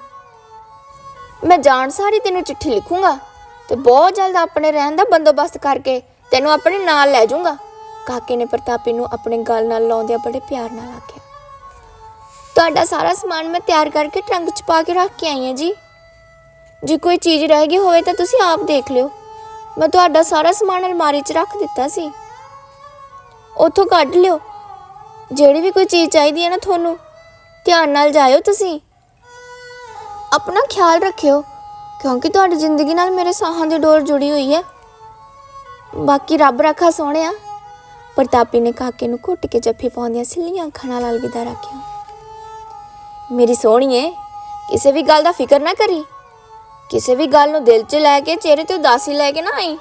ਮੈਂ ਜਾਣ ਸਾਰੀ ਤੈਨੂੰ ਚਿੱਠੀ ਲਿਖੂੰਗਾ। ਤੇ ਬਹੁਤ ਜਲਦ ਆਪਣੇ ਰਹਿਣ ਦਾ ਬੰਦੋਬਸਤ ਕਰਕੇ ਤੈਨੂੰ ਆਪਣੇ ਨਾਲ ਲੈ ਜਾਊਂਗਾ। ਕਾਕੇ ਨੇ ਪ੍ਰਤਾਪੀ ਨੂੰ ਆਪਣੇ ਗੱਲ ਨਾਲ ਲਾਉਂਦਿਆਂ ਬੜੇ ਪਿਆਰ ਨਾਲ ਆਖਿਆ। ਤੁਹਾਡਾ ਸਾਰਾ ਸਮਾਨ ਮੈਂ ਤਿਆਰ ਕਰਕੇ ਟਰੰਕ 'ਚ ਪਾ ਕੇ ਰੱਖ ਕੇ ਆਈ ਹਾਂ ਜੀ। ਜੇ ਕੋਈ ਚੀਜ਼ ਰਹਿ ਗਈ ਹੋਵੇ ਤਾਂ ਤੁਸੀਂ ਆਪ ਦੇਖ ਲਿਓ। ਮੈਂ ਤੁਹਾਡਾ ਸਾਰਾ ਸਮਾਨ ਅਲਮਾਰੀ 'ਚ ਰੱਖ ਦਿੱਤਾ ਸੀ। ਉੱਥੋਂ ਕੱਢ ਲਿਓ। ਜਿਹੜੀ ਵੀ ਕੋਈ ਚੀਜ਼ ਚਾਹੀਦੀ ਹੈ ਨਾ ਤੁਹਾਨੂੰ, ਧਿਆਨ ਨਾਲ ਜਾਇਓ ਤੁਸੀਂ। ਆਪਣਾ ਖਿਆਲ ਰੱਖਿਓ। ਕਿਉਂਕਿ ਤੁਹਾਡੀ ਜ਼ਿੰਦਗੀ ਨਾਲ ਮੇਰੇ ਸਾਹਾਂ ਦੀ ਡੋਰ ਜੁੜੀ ਹੋਈ ਹੈ। ਬਾਕੀ ਰੱਬ ਰੱਖਾ ਸੋਹਣਿਆ। ਪ੍ਰਤਾਪੀ ਨੇ ਕਾਕੇ ਨੂੰ ਘੁੱਟ ਕੇ ਜੱਫੀ ਪਾਉਂਦਿਆਂ ਸਿੱਲੀਆਂ ਅੱਖਾਂ ਨਾਲ ਅਲਵਿਦਾ ਰੱਖਿਆ। ਮੇਰੀ ਸੋਹਣੀਏ, ਕਿਸੇ ਵੀ ਗੱਲ ਦਾ ਫਿਕਰ ਨਾ ਕਰੀ। ਕਿਸੇ ਵੀ ਗੱਲ ਨੂੰ ਦਿਲ 'ਚ ਲੈ ਕੇ, ਚਿਹਰੇ ਤੇ ਉਦਾਸੀ ਲੈ ਕੇ ਨਾ ਆਈ।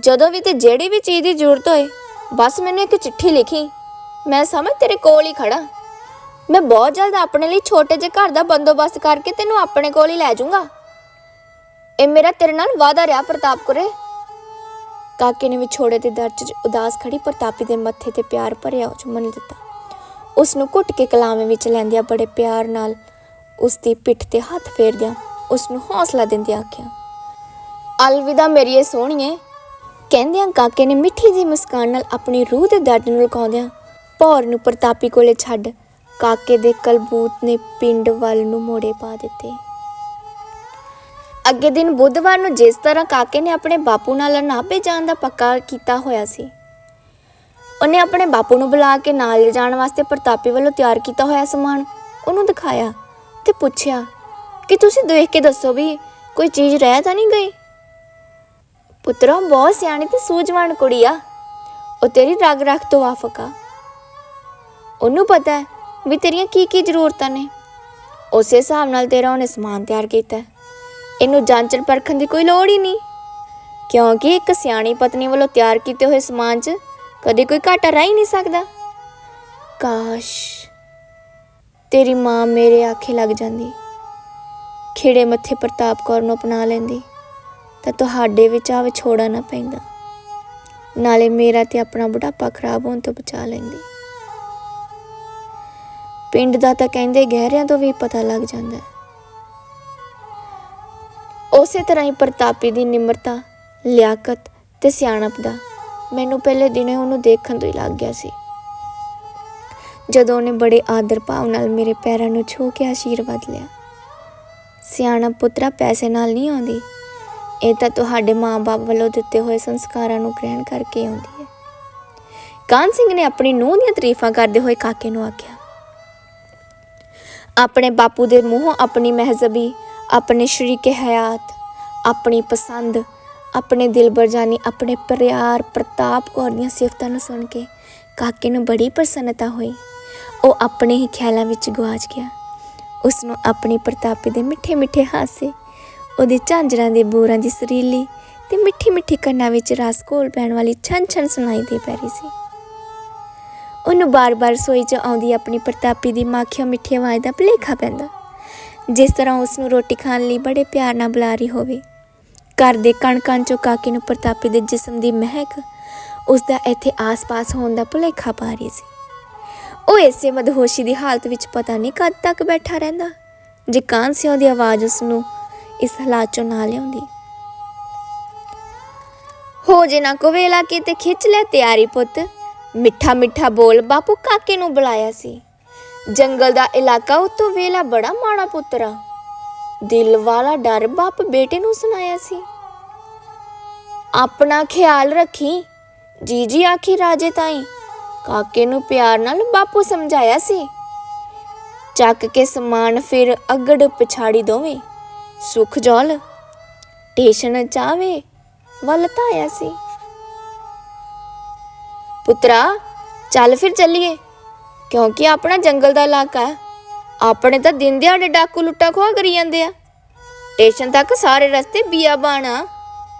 ਜਦੋਂ ਵੀ ਤੇ ਜਿਹੜੀ ਵੀ ਚੀਜ਼ ਦੀ ਜ਼ਰੂਰਤ ਹੋਏ, ਬਸ ਮੈਨੂੰ ਇੱਕ ਚਿੱਠੀ ਲਿਖੀ। ਮੈਂ ਸਮਝ ਤੇਰੇ ਕੋਲ ਹੀ ਖੜਾ। ਮੈਂ ਬਹੁਤ ਜਲਦ ਆਪਣੇ ਲਈ ਛੋਟੇ ਜਿਹੇ ਘਰ ਦਾ ਬੰਦੋਬਸਤ ਕਰਕੇ ਤੈਨੂੰ ਆਪਣੇ ਕੋਲ ਹੀ ਲੈ ਜਾਊਂਗਾ। ਇਹ ਮੇਰਾ ਤੇਰੇ ਨਾਲ ਵਾਅਦਾ ਰਿਹਾ ਪ੍ਰਤਾਪ ਕੁਰੇ। ਕਾਕੇ ਨੇ ਵਿਛੋੜੇ ਦੇ ਦਰਦ 'ਚ ਉਦਾਸ ਖੜੀ ਪ੍ਰਤਾਪੀ ਦੇ ਮੱਥੇ ਤੇ ਪਿਆਰ ਭਰਿਆ ਚੁੰਮਣ ਦਿੱਤਾ। ਉਸ ਨੂੰ ਘੁੱਟ ਕੇ ਕਲਾਵੇਂ ਵਿੱਚ ਲੈਂਦਿਆਂ ਬੜੇ ਪਿਆਰ ਨਾਲ ਉਸ ਦੀ ਪਿੱਠ ਤੇ ਹੱਥ ਫੇਰਦਿਆਂ ਉਸ ਨੂੰ ਹੌਸਲਾ ਦਿੰਦਿਆਂ ਆਖਿਆ, ਅਲਵਿਦਾ ਮੇਰੀਏ ਸੋਹਣੀਏ। ਕਹਿੰਦਿਆਂ ਕਾਕੇ ਨੇ ਮਿੱਠੀ ਜਿਹੀ ਮੁਸਕਾਨ ਨਾਲ ਆਪਣੀ ਰੂਹ ਦੇ ਦਰਦ ਨੂੰ ਲੁਕਾਉਂਦਿਆਂ ਭੌਰ ਨੂੰ ਪ੍ਰਤਾਪੀ ਕੋਲੇ ਛੱਡ ਕਾਕੇ ਦੇ ਕਲਬੂਤ ਨੇ ਪਿੰਡ ਵੱਲ ਨੂੰ ਮੋੜੇ ਪਾ ਦਿੱਤੇ। ਅੱਗੇ ਦਿਨ ਬੁੱਧਵਾਰ ਨੂੰ ਜਿਸ ਤਰ੍ਹਾਂ ਕਾਕੇ ਨੇ ਆਪਣੇ ਬਾਪੂ ਨਾਲ ਨਾਭੇ ਜਾਣ ਦਾ ਪੱਕਾ ਕੀਤਾ ਹੋਇਆ ਸੀ, ਉਹਨੇ ਆਪਣੇ ਬਾਪੂ ਨੂੰ ਬੁਲਾ ਕੇ ਨਾਲ ਲਿਜਾਣ ਵਾਸਤੇ ਪ੍ਰਤਾਪੀ ਵੱਲੋਂ ਤਿਆਰ ਕੀਤਾ ਹੋਇਆ ਸਮਾਨ ਉਹਨੂੰ ਦਿਖਾਇਆ ਤੇ ਪੁੱਛਿਆ ਕਿ ਤੁਸੀਂ ਦੇਖ ਕੇ ਦੱਸੋ ਵੀ ਕੋਈ ਚੀਜ਼ ਰਹਿ ਤਾਂ ਨਹੀਂ ਗਈ? ਪੁੱਤਰਾ, ਬਹੁਤ ਸਿਆਣੀ ਤੇ ਸੂਝਵਾਨ ਕੁੜੀ ਆ। ਉਹ ਤੇਰੀ ਰਗ ਰੱਖ ਤੋਂ ਵਾਫਕ ਆ ਉਹਨੂੰ ਪਤਾ ਹੈ ਵੀ ਤੇਰੀਆਂ ਕੀ ਕੀ ਜ਼ਰੂਰਤਾਂ ਨੇ। ਉਸੇ ਹਿਸਾਬ ਨਾਲ ਤੇਰਾ ਉਹਨੇ ਸਮਾਨ ਤਿਆਰ ਕੀਤਾ ਹੈ। ਇਹਨੂੰ ਜਾਂਚਣ ਪਰਖਣ ਦੀ ਕੋਈ ਲੋੜ ਹੀ ਨਹੀਂ। ਕਿਉਂਕਿ ਇੱਕ ਸਿਆਣੀ ਪਤਨੀ ਵੱਲੋਂ ਤਿਆਰ ਕੀਤੇ ਹੋਏ ਸਮਾਨ 'ਚ ਕਦੇ ਕੋਈ ਘਾਟਾ ਰਹਿ ਹੀ ਨਹੀਂ ਸਕਦਾ। ਕਾਸ਼ ਤੇਰੀ ਮਾਂ ਮੇਰੇ ਆਖੇ ਲੱਗ ਜਾਂਦੀ। ਖੇੜੇ ਮੱਥੇ ਪ੍ਰਤਾਪ ਕੌਰ ਨੂੰ ਅਪਣਾ ਲੈਂਦੀ, ਤਾਂ ਤੁਹਾਡੇ ਵਿੱਚ ਆ ਵਿਛੋੜਾ ਨਾ ਪੈਂਦਾ। ਨਾਲੇ ਮੇਰਾ ਤੇ ਆਪਣਾ ਬੁਢਾਪਾ ਖਰਾਬ ਹੋਣ ਤੋਂ ਬਚਾ ਲੈਂਦੀ। ਪਿੰਡ ਦਾ ਤਾਂ ਕਹਿੰਦੇ ਗਹਿਰਿਆਂ ਤੋਂ ਵੀ ਪਤਾ ਲੱਗ ਜਾਂਦਾ। ਉਸੇ ਤਰ੍ਹਾਂ ਹੀ ਪ੍ਰਤਾਪੀ ਦੀ ਨਿਮਰਤਾ, ਲਿਆਕਤ ਤੇ ਸਿਆਣਪ ਦਾ ਮੈਨੂੰ ਪਹਿਲੇ ਦਿਨੇ ਉਹਨੂੰ ਦੇਖਣ ਤੋਂ ਹੀ ਲੱਗ ਗਿਆ ਸੀ। ਜਦੋਂ ਉਹਨੇ ਬੜੇ ਆਦਰ ਭਾਵ ਨਾਲ ਮੇਰੇ ਪੈਰਾਂ ਨੂੰ ਛੂਹ ਕੇ ਆਸ਼ੀਰਵਾਦ ਲਿਆ। ਸਿਆਣਾ ਪੁੱਤਰਾ ਪੈਸੇ ਨਾਲ ਨਹੀਂ ਆਉਂਦੀ। ਇਹ ਤਾਂ ਤੁਹਾਡੇ ਮਾਂ-ਬਾਪ ਵੱਲੋਂ ਦਿੱਤੇ ਹੋਏ ਸੰਸਕਾਰਾਂ ਨੂੰ ਗ੍ਰਹਿਣ ਕਰਕੇ ਆਉਂਦੀ ਹੈ। ਕਾਨ ਸਿੰਘ ਨੇ ਆਪਣੀ ਨੂੰਹ ਦੀਆਂ ਤਾਰੀਫਾਂ ਕਰਦੇ ਹੋਏ ਕਾਕੇ ਨੂੰ ਆਖਿਆ, ਆਪਣੇ ਬਾਪੂ ਦੇ ਮੂੰਹੋਂ ਆਪਣੀ ਮਹਿਜ਼ਬੀ ਆਪਣੇ ਸ਼ਰੀਕ ਹਯਾਤ, ਆਪਣੀ ਪਸੰਦ, ਆਪਣੇ ਦਿਲਬਰ ਜਾਨੀ, ਆਪਣੇ ਪਿਆਰ ਪ੍ਰਤਾਪ ਕੌਰ ਦੀਆਂ ਸਿਫਤਾਂ ਨੂੰ ਸੁਣ ਕੇ ਕਾਕੇ ਨੂੰ ਬੜੀ ਪ੍ਰਸੰਨਤਾ ਹੋਈ। ਉਹ ਆਪਣੇ ਹੀ ਖਿਆਲਾਂ ਵਿੱਚ ਗਵਾਚ ਗਿਆ। ਉਸ ਨੂੰ ਆਪਣੀ ਪ੍ਰਤਾਪੀ ਦੇ ਮਿੱਠੇ ਮਿੱਠੇ ਹਾਸੇ, ਉਹਦੇ ਝਾਂਜਰਾਂ ਦੇ ਬੋਰਾਂ ਦੀ ਸਰੀਲੀ ਤੇ ਮਿੱਠੀ ਮਿੱਠੀ ਕੰਨਾਂ ਵਿੱਚ ਰਸ ਘੋਲ ਪੈਣ ਵਾਲੀ ਛਨ ਛਨ ਸੁਣਾਈ ਦੇ ਪੈ ਰਹੀ ਸੀ। ਉਹਨੂੰ ਬਾਰ-ਬਾਰ ਸੋਈ 'ਚ ਆਉਂਦੀ ਆਪਣੀ ਪ੍ਰਤਾਪੀ ਦੀ ਮਾਖਿਆ ਮਿੱਠੀ ਆਵਾਜ਼ ਦਾ ਭੁਲੇਖਾ ਪੈਂਦਾ। ਜਿਸ ਤਰ੍ਹਾਂ ਉਸ ਨੂੰ ਰੋਟੀ ਖਾਣ ਲਈ ਬੜੇ ਪਿਆਰ ਨਾਲ ਬੁਲਾ ਰਹੀ ਹੋਵੇ। ਘਰ ਦੇ ਕਣ-ਕਣ ਚੋਂ ਕਾਕੇ ਨੂੰ ਪ੍ਰਤਾਪੀ ਦੇ ਜਿਸਮ ਦੀ ਮਹਿਕ ਉਸ ਦਾ ਇੱਥੇ ਆਸ-ਪਾਸ ਹੋਣ ਦਾ ਭੁਲੇਖਾ ਪਾ ਰਹੀ ਸੀ। ਉਹ ਇਸੇ ਮਦਹੋਸ਼ੀ ਦੀ ਹਾਲਤ ਵਿੱਚ ਪਤਾ ਨਹੀਂ ਕਦ ਤੱਕ ਬੈਠਾ ਰਹਿੰਦਾ, ਜੇ ਕਾਨਸਿਓ ਦੀ ਆਵਾਜ਼ ਉਸ ਨੂੰ ਇਸ ਹਾਲਾਤ ਚੋਂ ਨਾ ਲਿਆਉਂਦੀ। ਹੋ ਜੇ ਨਾ ਕੋ ਵੇਲਾ ਕੀ ਖਿੱਚ ਲੈ ਤਿਆਰੀ ਪੁੱਤ ਮਿੱਠਾ ਮਿੱਠਾ ਬੋਲ ਬਾਪੂ ਕਾਕੇ ਨੂੰ ਬੁਲਾਇਆ ਸੀ। ਜੰਗਲ ਦਾ ਇਲਾਕਾ ਉਤੋਂ ਵੇਲਾ ਬੜਾ ਮਾੜਾ ਪੁੱਤਰਾ ਦਿਲ ਵਾਲਾ ਡਰ ਬਾਪ ਬੇਟੇ ਨੂੰ ਸੁਣਾਇਆ ਸੀ। ਆਪਣਾ ਖਿਆਲ ਰੱਖੀ ਜੀ ਜੀ ਆਖੀ ਰਾਜੇ ਤਾਈ, ਕਾਕੇ ਨੂੰ ਪਿਆਰ ਨਾਲ ਬਾਪੂ ਸਮਝਾਇਆ ਸੀ। ਚੱਕ ਕੇ ਸਮਾਨ ਫਿਰ ਅਗੜ ਪਿਛਾੜੀ ਦੋਵੇਂ, ਸੁਖ ਜੋਲ, ਟੇਸ਼ਨ ਚਾਵੇ ਵੱਲ ਧਾਇਆ ਸੀ। ਪੁੱਤਰਾ, ਚੱਲ ਫਿਰ ਚੱਲੀਏ। ਕਿਉਂਕਿ ਆਪਣਾ ਜੰਗਲ ਦਾ ਇਲਾਕਾ ਹੈ। ਆਪਣੇ ਤਾਂ ਦਿਨ ਦਿਹਾੜੇ ਡਾਕੂ ਲੁੱਟਾ ਖੋਹ ਕਰੀ ਜਾਂਦੇ ਆ। ਸਟੇਸ਼ਨ ਤੱਕ ਸਾਰੇ ਰਸਤੇ ਬੀਆਬਾਨ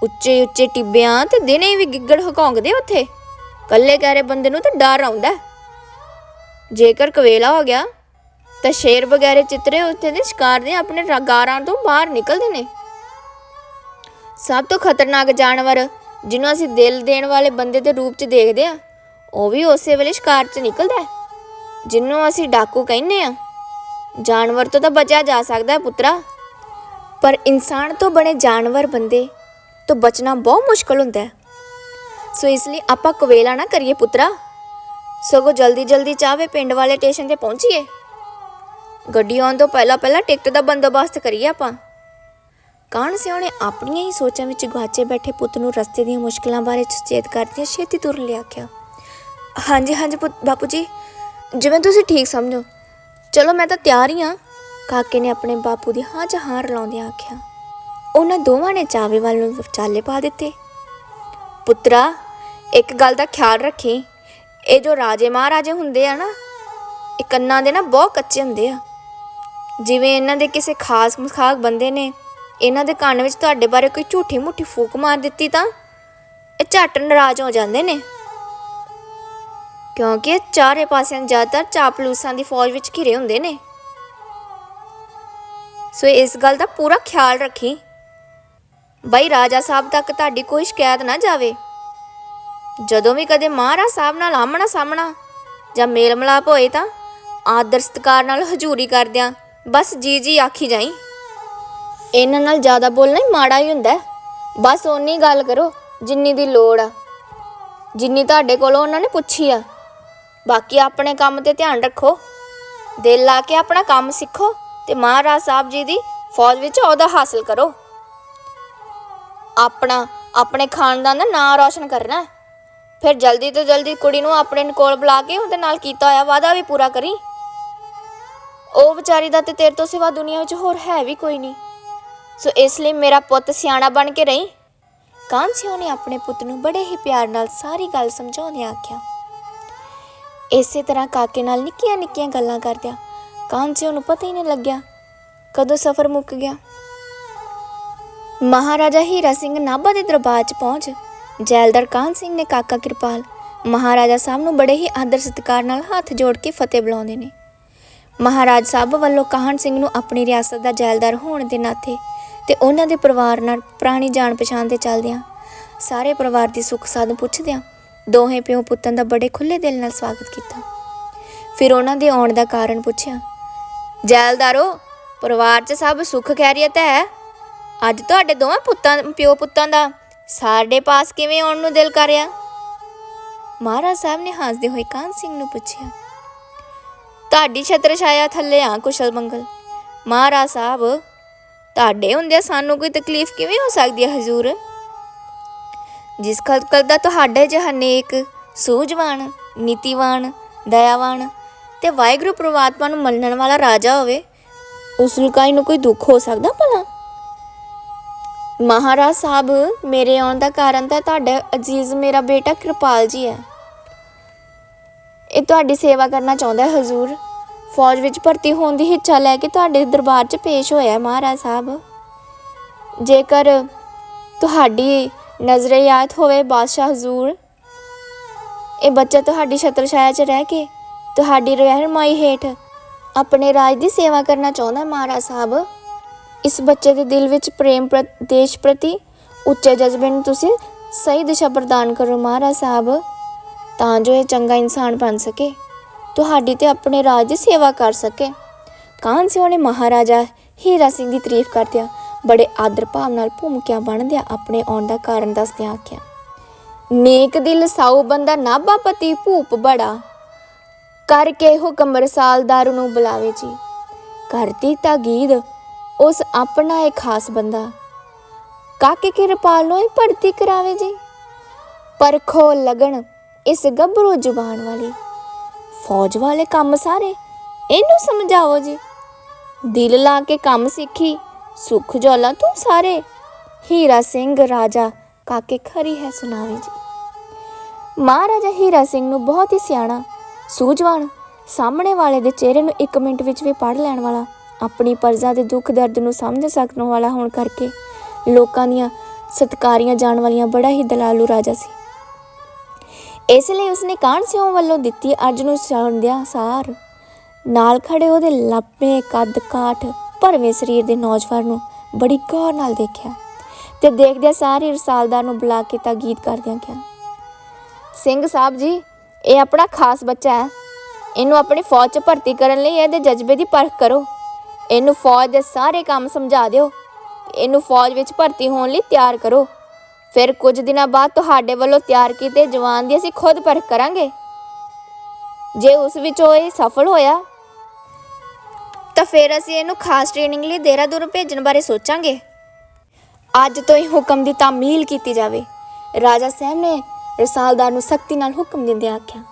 ਉੱਚੇ ਉੱਚੇ ਟਿੱਬਿਆਂ ਤੇ ਦਿਨੇ ਵੀ ਗਿੱਗੜ ਹਕੌਂਗਦੇ ਉੱਥੇ। ਕੱਲੇ ਕਹਿਰੇ ਬੰਦੇ ਨੂੰ ਤਾਂ ਡਰ ਆਉਂਦਾ ਜੇਕਰ ਕਵੇਲਾ ਹੋ ਗਿਆ, ਤਾਂ ਸ਼ੇਰ ਵਗੈਰੇ ਚਿੱਤਰੇ ਉੱਥੇ ਦੇ ਸ਼ਿਕਾਰ ਦੇ ਆਪਣੇ ਰਗਾਰਾਂ ਤੋਂ ਬਾਹਰ ਨਿਕਲਦੇ ਨੇ। ਸਭ ਤੋਂ ਖਤਰਨਾਕ ਜਾਨਵਰ, ਜਿਹਨੂੰ ਅਸੀਂ ਦਿਲ ਦੇਣ ਵਾਲੇ ਬੰਦੇ ਦੇ ਰੂਪ 'ਚ ਦੇਖਦੇ ਆ ਉਹ ਵੀ ਉਸੇ ਵੇਲੇ ਸ਼ਿਕਾਰ 'ਚ ਨਿਕਲਦਾ ਹੈ। ਜਿਹਨੂੰ ਅਸੀਂ ਡਾਕੂ ਕਹਿੰਦੇ ਆ ਜਾਨਵਰ ਤੋਂ ਤਾਂ ਬਚਿਆ ਜਾ ਸਕਦਾ ਹੈ ਪੁੱਤਰਾ। ਪਰ ਇਨਸਾਨ ਤੋਂ ਬਣੇ ਜਾਨਵਰ ਬੰਦੇ ਤੋਂ ਬਚਣਾ ਬਹੁਤ ਮੁਸ਼ਕਲ ਹੁੰਦਾ ਹੈ। ਸੋ ਇਸ ਲਈ ਆਪਾਂ ਕਵੇਲਾ ਨਾ ਕਰੀਏ ਪੁੱਤਰਾ। ਸਗੋਂ ਜਲਦੀ ਜਲਦੀ ਚਾਹਵੇ ਪਿੰਡ ਵਾਲੇ ਸਟੇਸ਼ਨ ਤੇ ਪਹੁੰਚੀਏ। ਗੱਡੀ ਆਉਣ ਤੋਂ ਪਹਿਲਾਂ ਪਹਿਲਾਂ ਟਿਕਟ ਦਾ ਬੰਦੋਬਸਤ ਕਰੀਏ ਆਪਾਂ। ਕਾਹਨ ਸਿਓ ਆਪਣੀਆਂ ਹੀ ਸੋਚਾਂ ਵਿੱਚ ਗੁਆਚੇ ਬੈਠੇ ਪੁੱਤ ਨੂੰ ਰਸਤੇ ਦੀਆਂ ਮੁਸ਼ਕਲਾਂ ਬਾਰੇ ਸੁਚੇਤ ਕਰਦਿਆਂ ਛੇਤੀ ਤੁਰ ਲਿਆ ਆਖਿਆ। ਹਾਂਜੀ ਹਾਂਜੀ ਪੁੱਤ ਬਾਪੂ ਜੀ ਜਿਵੇਂ ਤੁਸੀਂ ਠੀਕ ਸਮਝੋ। ਚਲੋ ਮੈਂ ਤਾਂ ਤਿਆਰ ਹੀ ਹਾਂ। ਕਾਕੇ ਨੇ ਆਪਣੇ ਬਾਪੂ ਦੀ ਹਾਂ ਚ ਹਾਂ ਰਲਾਉਂਦਿਆਂ ਆਖਿਆ, ਉਹਨਾਂ ਦੋਵਾਂ ਨੇ ਚਾਵੇ ਵੱਲ ਨੂੰ ਵਿਚਾਲੇ ਪਾ ਦਿੱਤੇ। ਪੁੱਤਰਾ, ਇੱਕ ਗੱਲ ਦਾ ਖਿਆਲ ਰੱਖੀ। ਇਹ ਜੋ ਰਾਜੇ ਮਹਾਰਾਜੇ ਹੁੰਦੇ ਆ ਨਾ, ਇਹ ਕੰਨਾਂ ਦੇ ਨਾ ਬਹੁਤ ਕੱਚੇ ਹੁੰਦੇ ਆ। ਜਿਵੇਂ ਇਹਨਾਂ ਦੇ ਕਿਸੇ ਖਾਸ ਮਖਾਕ ਬੰਦੇ ਨੇ, ਇਹਨਾਂ ਦੇ ਕੰਨ ਵਿੱਚ ਤੁਹਾਡੇ ਬਾਰੇ ਕੋਈ ਝੂਠੀ ਮੁੱਠੀ ਫੂਕ ਮਾਰ ਦਿੱਤੀ ਤਾਂ ਇਹ ਝੱਟ ਨਾਰਾਜ਼ ਹੋ ਜਾਂਦੇ ਨੇ। ਕਿਉਂਕਿ ਇਹ ਚਾਰੇ ਪਾਸਿਆਂ ਜ਼ਿਆਦਾਤਰ ਚਾਪਲੂਸਾਂ ਦੀ ਫੌਜ ਵਿੱਚ ਘਿਰੇ ਹੁੰਦੇ ਨੇ। ਸੋ ਇਸ ਗੱਲ ਦਾ ਪੂਰਾ ਖਿਆਲ ਰੱਖੀ। ਬਈ ਰਾਜਾ ਸਾਹਿਬ ਤੱਕ ਤੁਹਾਡੀ ਕੋਈ ਸ਼ਿਕਾਇਤ ਨਾ ਜਾਵੇ। ਜਦੋਂ ਵੀ ਕਦੇ ਮਹਾਰਾਜ ਸਾਹਿਬ ਨਾਲ ਆਮਣਾ ਸਾਹਮਣਾ ਜਾਂ ਮੇਲ ਮਲਾਪ ਹੋਏ ਤਾਂ ਆਦਰ ਸਤਿਕਾਰ ਨਾਲ ਹਜ਼ੂਰੀ ਕਰਦਿਆਂ ਬਸ ਜੀ ਜੀ ਆਖੀ ਜਾਈ। ਇਹਨਾਂ ਨਾਲ ਜ਼ਿਆਦਾ ਬੋਲਣਾ ਹੀ ਮਾੜਾ ਹੀ ਹੁੰਦਾ। ਬਸ ਓਨੀ ਗੱਲ ਕਰੋ ਜਿੰਨੀ ਦੀ ਲੋੜ ਆ। ਜਿੰਨੀ ਤੁਹਾਡੇ ਕੋਲੋਂ ਉਹਨਾਂ ਨੇ ਪੁੱਛੀ ਆ। ਬਾਕੀ ਆਪਣੇ ਕੰਮ ਤੇ ਧਿਆਨ ਰੱਖੋ। ਦਿਲ ਲਾ ਕੇ ਆਪਣਾ ਕੰਮ ਸਿੱਖੋ ਤੇ ਮਹਾਰਾਜ ਸਾਹਿਬ ਜੀ ਦੀ ਫੌਜ ਵਿੱਚ ਅਹੁਦਾ ਹਾਸਲ ਕਰੋ। ਆਪਣਾ, ਆਪਣੇ ਖਾਨਦਾਨ ਦਾ ਨਾਂ ਰੌਸ਼ਨ ਕਰਨਾ। ਹੈ। ਫਿਰ ਜਲਦੀ ਤੋਂ ਜਲਦੀ ਕੁੜੀ ਨੂੰ ਆਪਣੇ ਕੋਲ ਬੁਲਾ ਕੇ ਉਹਦੇ ਨਾਲ ਕੀਤਾ ਹੋਇਆ ਵਾਅਦਾ ਵੀ ਪੂਰਾ ਕਰੀ। ਉਹ ਵਿਚਾਰੀ ਦਾ ਤੇ ਤੇਰੇ ਤੋਂ ਸਿਵਾ ਦੁਨੀਆ ਵਿੱਚ ਹੋਰ ਹੈ ਵੀ ਕੋਈ ਨਹੀਂ। ਸੋ ਇਸ ਲਈ ਮੇਰਾ ਪੁੱਤ ਸਿਆਣਾ ਬਣ ਕੇ ਰਹੀ। ਕਾਂਸਿਓ ਨੇ ਆਪਣੇ ਪੁੱਤ ਨੂੰ ਬੜੇ ਹੀ ਪਿਆਰ ਨਾਲ ਸਾਰੀ ਗੱਲ ਸਮਝਾਉਂਦਿਆਂ ਆਖਿਆ। ਇਸੇ ਤਰ੍ਹਾਂ ਕਾਕੇ ਨਾਲ ਨਿੱਕੀਆਂ ਨਿੱਕੀਆਂ ਗੱਲਾਂ ਕਰਦਿਆਂ ਕਾਂਸਿਓ ਨੂੰ ਪਤਾ ਹੀ ਨਹੀਂ ਲੱਗਿਆ, ਕਦੋਂ ਸਫ਼ਰ ਮੁੱਕ ਗਿਆ। ਮਹਾਰਾਜਾ ਹੀਰਾ ਸਿੰਘ ਨਾਭਾ ਦੇ ਦਰਬਾਰ 'ਚ ਪਹੁੰਚ, ਜੈਲਦਾਰ ਕਾਨ ਸਿੰਘ ਨੇ ਕਾਕਾ ਕਿਰਪਾਲ ਮਹਾਰਾਜਾ ਸਾਹਿਬ ਨੂੰ ਬੜੇ ਹੀ ਆਦਰ ਸਤਿਕਾਰ ਨਾਲ ਹੱਥ ਜੋੜ ਕੇ ਫਤਿਹ ਬੁਲਾਉਂਦੇ ਨੇ। ਮਹਾਰਾਜ ਸਾਹਿਬ ਵੱਲੋਂ ਕਾਹਨ ਸਿੰਘ ਨੂੰ ਆਪਣੀ ਰਿਆਸਤ ਦਾ ਜੈਲਦਾਰ ਹੋਣ ਦੇ ਨਾਤੇ ਤੇ ਉਹਨਾਂ ਦੇ ਪਰਿਵਾਰ ਨਾਲ ਪੁਰਾਣੀ ਜਾਣ ਪਛਾਣ ਤੇ ਚੱਲਦਿਆਂ ਸਾਰੇ ਪਰਿਵਾਰ ਦੀ ਸੁੱਖ ਸਾਧਨ ਪੁੱਛਦਿਆਂ ਦੋਹੇ ਪਿਓ ਪੁੱਤਾਂ ਦਾ ਬੜੇ ਖੁੱਲੇ ਦਿਲ ਨਾਲ ਸਵਾਗਤ ਕੀਤਾ। ਫਿਰ ਉਹਨਾਂ ਦੇ ਆਉਣ ਦਾ ਕਾਰਨ ਪੁੱਛਿਆ, ਜੈਲਦਾਰੋ, ਪਰਿਵਾਰ 'ਚ ਸਭ ਸੁੱਖ ਖੈਰੀਅਤ ਹੈ? ਅੱਜ ਤੁਹਾਡੇ ਦੋਵਾਂ ਪੁੱਤਾਂ, ਪਿਓ ਪੁੱਤਾਂ ਦਾ ਸਾਡੇ ਪਾਸ ਕਿਵੇਂ ਆਉਣ ਨੂੰ ਦਿਲ ਕਰਿਆ ਮਹਾਰਾਜ ਸਾਹਿਬ ਨੇ ਹੱਸਦੇ ਹੋਏ ਕਾਨ ਸਿੰਘ ਨੂੰ ਪੁੱਛਿਆ, ਤੁਹਾਡੀ ਛਤਰ ਛਾਇਆ ਥੱਲੇ ਆ ਕੁਸ਼ਲ ਮੰਗਲ। ਮਹਾਰਾਜ ਸਾਹਿਬ, ਤੁਹਾਡੇ ਹੁੰਦਿਆਂ ਸਾਨੂੰ ਕੋਈ ਤਕਲੀਫ ਕਿਵੇਂ ਹੋ ਸਕਦੀ ਹੈ, ਹਜ਼ੂਰ? ਜਿਸ ਖਲਕਲ ਦਾ ਤੁਹਾਡੇ ਜਿਹਾ ਸੂਝਵਾਨ, ਨੀਤੀਵਾਨ, ਦਇਆਵਾਨ ਤੇ ਵਾਹਿਗੁਰੂ ਪ੍ਰਮਾਤਮਾ ਨੂੰ ਮੰਨਣ ਵਾਲਾ ਰਾਜਾ ਹੋਵੇ ਉਸ ਲੁਕਾਈ ਨੂੰ ਕੋਈ ਦੁੱਖ ਹੋ ਸਕਦਾ ਭਲਾ? ਮਹਾਰਾਜ ਸਾਹਿਬ, ਮੇਰੇ ਆਉਣ ਦਾ ਕਾਰਨ ਤਾਂ ਤੁਹਾਡਾ ਅਜ਼ੀਜ਼ ਮੇਰਾ ਬੇਟਾ ਕਿਰਪਾਲ ਜੀ ਹੈ। ਇਹ ਤੁਹਾਡੀ ਸੇਵਾ ਕਰਨਾ ਚਾਹੁੰਦਾ ਹੈ, ਹਜ਼ੂਰ। ਫੌਜ ਵਿੱਚ ਭਰਤੀ ਹੋਣ ਦੀ ਇੱਛਾ ਲੈ ਕੇ ਤੁਹਾਡੇ ਦਰਬਾਰ 'ਚ ਪੇਸ਼ ਹੋਇਆ ਮਹਾਰਾਜ ਸਾਹਿਬ। ਜੇਕਰ ਤੁਹਾਡੀ ਨਜ਼ਰੇ ਯਾਦ ਹੋਵੇ ਬਾਦਸ਼ਾਹ ਹਜ਼ੂਰ। ਇਹ ਬੱਚਾ ਤੁਹਾਡੀ ਛਤਰ ਛਾਇਆ 'ਚ ਰਹਿ ਕੇ ਤੁਹਾਡੀ ਰਹਿਨਮਾਈ ਹੇਠ ਆਪਣੇ ਰਾਜ ਦੀ ਸੇਵਾ ਕਰਨਾ ਚਾਹੁੰਦਾ ਮਹਾਰਾਜ ਸਾਹਿਬ। ਇਸ ਬੱਚੇ ਦੇ ਦਿਲ ਵਿੱਚ ਪ੍ਰੇਮ ਪ੍ਰਤ, ਦੇਸ਼ ਪ੍ਰਤੀ ਉੱਚੇ ਜਜ਼ਬੇ ਨੂੰ ਤੁਸੀਂ ਸਹੀ ਦਿਸ਼ਾ ਪ੍ਰਦਾਨ ਕਰੋ ਮਹਾਰਾਜ ਸਾਹਿਬ। ਤਾਂ ਜੋ ਇਹ ਚੰਗਾ ਇਨਸਾਨ ਬਣ ਸਕੇ, ਤੁਹਾਡੀ ਤੇ ਆਪਣੇ ਰਾਜ ਦੀ ਸੇਵਾ ਕਰ ਸਕੇ। ਕਾਨ ਸਿਓ ਨੇ ਮਹਾਰਾਜਾ, ਹੀਰਾ ਸਿੰਘ ਦੀ ਤਾਰੀਫ ਕਰਦਿਆਂ ਬੜੇ ਆਦਰ ਭਾਵ ਨਾਲ ਭੂਮਿਕਾ ਬਣਦਿਆਂ ਆਪਣੇ ਆਉਣ ਦਾ ਕਾਰਨ ਦੱਸਦਿਆਂ ਆਖਿਆ, ਨੇਕ ਦਿਲ ਸਾਊ ਬੰਦਾ ਨਾਭਾ ਪਤੀ ਭੂਪ ਬੜਾ। ਕਰਕੇ ਹੁਕਮ ਰਸਾਲਦਾਰ ਨੂੰ ਬੁਲਾਵੇ ਜੀ। ਕਰਤੀ ਤਾਗੀਦ ਉਸ ਆਪਣਾ ਇੱਕ ਖਾਸ ਬੰਦਾ। ਕਾਕੇ ਕਿਰਪਾਲ ਨੂੰ ਹੀ ਭਰਤੀ ਕਰਾਵੇ ਜੀ। ਪਰਖੋ ਲਗਣ ਇਸ ਗੱਭਰੂ ਜ਼ੁਬਾਨ ਵਾਲੀ। ਫੌਜ ਵਾਲੇ ਕੰਮ ਸਾਰੇ ਇਹਨੂੰ ਸਮਝਾਓ ਜੀ। ਦਿਲ ਲਾ ਕੇ ਕੰਮ ਸਿੱਖੀ ਸੁਖ ਜੋਲਾ ਤੂੰ ਸਾਰੇ। ਹੀਰਾ ਸਿੰਘ ਰਾਜਾ ਕਾਕੇ ਖਰੀ ਹੈ ਸੁਣਾਵੇ ਜੀ। ਮਹਾਰਾਜਾ ਹੀਰਾ ਸਿੰਘ ਨੂੰ ਬਹੁਤ ਹੀ ਸਿਆਣਾ, ਸੂਝਵਾਨ, ਸਾਹਮਣੇ ਵਾਲੇ ਦੇ ਚਿਹਰੇ ਨੂੰ 1 ਮਿੰਟ ਵਿੱਚ ਵੀ ਪੜ੍ਹ ਲੈਣ ਵਾਲਾ, ਆਪਣੀ ਪਰਜਾ ਦੇ ਦੁੱਖ ਦਰਦ ਨੂੰ ਸਮਝ ਸਕਣ ਵਾਲਾ ਹੋਣ ਕਰਕੇ ਲੋਕਾਂ ਦੀਆਂ ਸਤਕਾਰੀਆਂ ਜਾਣ ਵਾਲੀਆਂ ਬੜਾ ਹੀ ਦਲਾਲੂ ਰਾਜਾ ਸੀ। ਇਸ ਲਈ ਉਸਨੇ ਕਾਣ ਸਿਉਂ ਵੱਲੋਂ ਦਿੱਤੀ ਅਰਜ ਨੂੰ ਸੁਣਦਿਆਂ ਸਾਰ। ਨਾਲ ਖੜੇ ਉਹਦੇ ਲੱਪੇ ਕੱਦ ਕਾਠ ਭਰਵੇਂ ਸਰੀਰ ਦੇ ਨੌਜਵਾਨ ਨੂੰ ਬੜੀ ਗੌਰ ਨਾਲ ਦੇਖਿਆ ਤੇ ਦੇਖਦਿਆਂ ਸਾਰੇ ਰਸਾਲਦਾਰ ਨੂੰ ਬੁਲਾ ਕੇ ਗੀਤ ਕਰਦਿਆਂ ਕਿਹਾ, ਸਿੰਘ ਸਾਹਿਬ ਜੀ, ਇਹ ਆਪਣਾ ਖਾਸ ਬੱਚਾ ਹੈ। ਇਹਨੂੰ ਆਪਣੀ ਫੌਜ 'ਚ ਭਰਤੀ ਕਰਨ ਲਈ ਇਹਦੇ ਜਜ਼ਬੇ ਦੀ ਪਰਖ ਕਰੋ। ਇਹਨੂੰ ਫੌਜ ਦੇ ਸਾਰੇ ਕੰਮ ਸਮਝਾ ਦਿਓ। ਇਹਨੂੰ ਫੌਜ ਵਿੱਚ ਭਰਤੀ ਹੋਣ ਲਈ ਤਿਆਰ ਕਰੋ। ਫਿਰ ਕੁਝ ਦਿਨਾਂ ਬਾਅਦ ਤੁਹਾਡੇ ਵੱਲੋਂ ਤਿਆਰ ਕੀਤੇ ਜਵਾਨ ਦੀ ਅਸੀਂ ਖੁਦ ਪਰਖ ਕਰਾਂਗੇ। ਜੇ ਉਸ ਵਿੱਚ ਉਹ ਇਹ ਸਫਲ ਹੋਇਆ ਤਾਂ ਫਿਰ ਅਸੀਂ ਇਹਨੂੰ ਖਾਸ ਟ੍ਰੇਨਿੰਗ ਲਈ ਦੇਹਰਾਦੂਨ ਭੇਜਣ ਬਾਰੇ ਸੋਚਾਂਗੇ। ਅੱਜ ਤੋਂ ਹੀ ਹੁਕਮ ਦੀ ਤਾਮੀਲ ਕੀਤੀ ਜਾਵੇ। ਰਾਜਾ ਸਾਹਿਬ ਨੇ ਰਸਾਲਦਾਰ ਨੂੰ ਸਖਤੀ ਨਾਲ ਹੁਕਮ ਦਿੰਦਿਆਂ ਆਖਿਆ,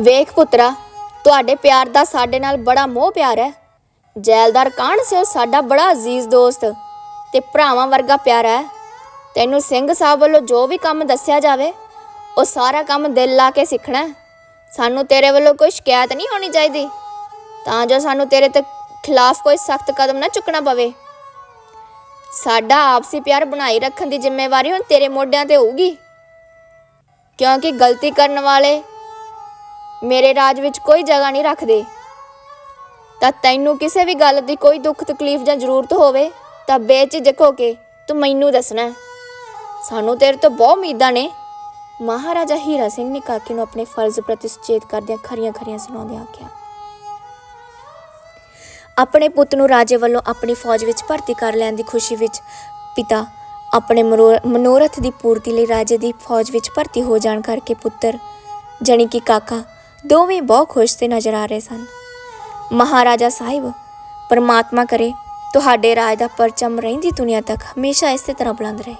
ਵੇਖ ਪੁੱਤਰਾ, ਤੁਹਾਡੇ ਪਿਆਰ ਦਾ ਸਾਡੇ ਨਾਲ ਬੜਾ ਮੋਹ ਪਿਆਰ ਹੈ। ਜੈਲਦਾਰ ਕਾਹਨ ਸਿਓ ਸਾਡਾ ਬੜਾ ਅਜ਼ੀਜ਼ ਦੋਸਤ ਤੇ ਭਰਾਵਾਂ ਵਰਗਾ ਪਿਆਰਾ ਹੈ। ਤੈਨੂੰ ਸਿੰਘ ਸਾਹਿਬ ਵੱਲੋਂ ਜੋ ਵੀ ਕੰਮ ਦੱਸਿਆ ਜਾਵੇ, ਉਹ ਸਾਰਾ ਕੰਮ ਦਿਲ ਲਾ ਕੇ ਸਿੱਖਣਾ ਸਾਨੂੰ ਤੇਰੇ ਵੱਲੋਂ ਕੋਈ ਸ਼ਿਕਾਇਤ ਨਹੀਂ ਹੋਣੀ ਚਾਹੀਦੀ। ਤਾਂ ਜੋ ਸਾਨੂੰ ਤੇਰੇ ਤੇ ਖਿਲਾਫ ਕੋਈ ਸਖਤ ਕਦਮ ਨਾ ਚੁੱਕਣਾ ਪਵੇ। ਸਾਡਾ ਆਪਸੀ ਪਿਆਰ ਬਣਾਈ ਰੱਖਣ ਦੀ ਜ਼ਿੰਮੇਵਾਰੀ ਹੁਣ ਤੇਰੇ ਮੋਢਿਆਂ ਤੇ ਹੋਊਗੀ। ਕਿਉਂਕਿ ਗਲਤੀ ਕਰਨ ਵਾਲੇ ਮੇਰੇ ਰਾਜ ਵਿੱਚ ਕੋਈ ਜਗ੍ਹਾ ਨਹੀਂ ਰੱਖਦੇ। ਤਾਂ ਤੈਨੂੰ ਕਿਸੇ ਵੀ ਗੱਲ ਦੀ ਕੋਈ ਦੁੱਖ, ਤਕਲੀਫ ਜਾਂ ਜ਼ਰੂਰਤ ਹੋਵੇ, ਤਾਂ ਬੇਝਿਜਕ ਹੋ ਕੇ ਤੂੰ ਮੈਨੂੰ ਦੱਸਣਾ। ਸਾਨੂੰ ਤੇਰੇ ਤੋਂ ਬਹੁਤ ਉਮੀਦਾਂ ਨੇ। ਮਹਾਰਾਜਾ ਹੀਰਾ ਸਿੰਘ ਨੇ ਕਾਕੇ ਨੂੰ ਆਪਣੇ ਫਰਜ਼ ਪ੍ਰਤੀ ਸੁਚੇਤ ਕਰਦਿਆਂ ਖਰੀਆਂ ਖਰੀਆਂ ਸੁਣਾਉਂਦਿਆਂ ਆਖਿਆ ਆਪਣੇ ਪੁੱਤ ਨੂੰ ਰਾਜੇ ਵੱਲੋਂ ਆਪਣੀ ਫੌਜ ਵਿੱਚ ਭਰਤੀ ਕਰ ਲੈਣ ਦੀ ਖੁਸ਼ੀ ਵਿੱਚ ਪਿਤਾ ਆਪਣੇ ਮਰੋ- ਮਨੋਰਥ ਦੀ ਪੂਰਤੀ ਲਈ ਰਾਜੇ ਦੀ ਫੌਜ ਵਿੱਚ ਭਰਤੀ ਹੋ ਜਾਣ ਕਰਕੇ ਪੁੱਤਰ, ਜਾਣੀ ਕਿ ਕਾਕਾ, ਦੋਵੇਂ ਬਹੁਤ ਖੁਸ਼ ਤੇ ਨਜ਼ਰ ਆ ਰਹੇ ਸਨ। ਮਹਾਰਾਜਾ ਸਾਹਿਬ, ਪਰਮਾਤਮਾ ਕਰੇ, ਤੁਹਾਡੇ ਰਾਜ ਦਾ ਪਰਚਮ ਰਹਿੰਦੀ ਦੁਨੀਆ ਤੱਕ ਹਮੇਸ਼ਾ ਇਸੇ ਤਰ੍ਹਾਂ ਬੁਲੰਦ ਰਹੇ।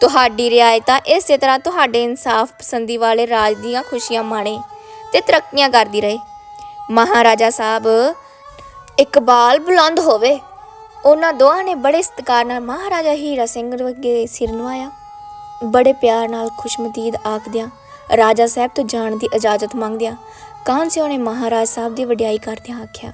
ਤੁਹਾਡੀ ਰਿਆਇਤਾਂ ਇਸੇ ਤਰ੍ਹਾਂ ਤੁਹਾਡੇ ਇਨਸਾਫ ਪਸੰਦੀ ਵਾਲੇ ਰਾਜ ਦੀਆਂ ਖੁਸ਼ੀਆਂ ਮਾਣੇ ਤੇ ਤਰੱਕੀਆਂ ਕਰਦੀ ਰਹੇ। ਮਹਾਰਾਜਾ ਸਾਹਿਬ ਇਕਬਾਲ ਬੁਲੰਦ ਹੋਵੇ। ਉਹਨਾਂ ਦੋਹਾਂ ਨੇ ਬੜੇ ਸਤਿਕਾਰ ਨਾਲ ਮਹਾਰਾਜਾ ਹੀਰਾ ਸਿੰਘ ਅੱਗੇ ਸਿਰ ਨਵਾਇਆ ਬੜੇ ਪਿਆਰ ਨਾਲ ਖੁਸ਼ਮਦੀਦ ਆਖਦਿਆਂ ਰਾਜਾ ਸਾਹਿਬ ਤੋਂ ਜਾਣ ਦੀ ਇਜਾਜ਼ਤ ਮੰਗਦਿਆਂ ਕਾਂਸਿਓ ਨੇ ਮਹਾਰਾਜ ਸਾਹਿਬ ਦੀ ਵਡਿਆਈ ਕਰਦਿਆਂ ਆਖਿਆ